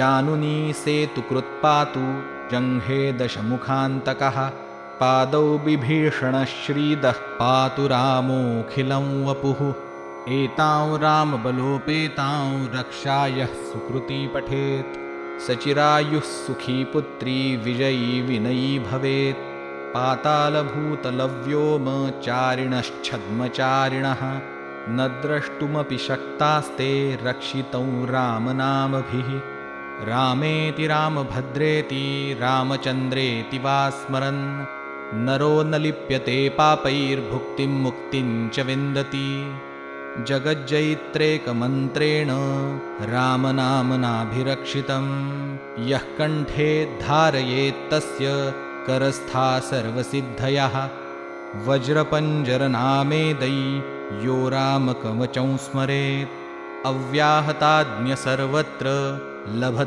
यानुनी सेतुकृत्पातु जङ्घे दशमुखान्तकः पादौ बिभीषणश्रीदः पातु रामोऽखिलं वपुः। एतां रामबलोपेतां रक्षायः सुकृती पठेत्। सचिरायुः सुखी पुत्री विजयी विनयी भवेत्। पातालभूतलव्योमचारिणश्छद्मचारिणः न द्रष्टुमपि शक्तास्ते रक्षितौ रामनामभिः रामेति रामभद्रेति रामचन्द्रेति वा स्मरन्। नरो न लिप्यते पापैर्भुक्तिं मुक्तिं च विन्दति। जगज्जैत्रेकमन्त्रेण रामनामनाभिरक्षितं यः कण्ठे धारयेत्तस्य करस्था सर्वसिद्धयः। वज्रपञ्जरनामेदै यो रामकवचं स्मरेत्। अव्याहताज्ञ सर्वत्र लभते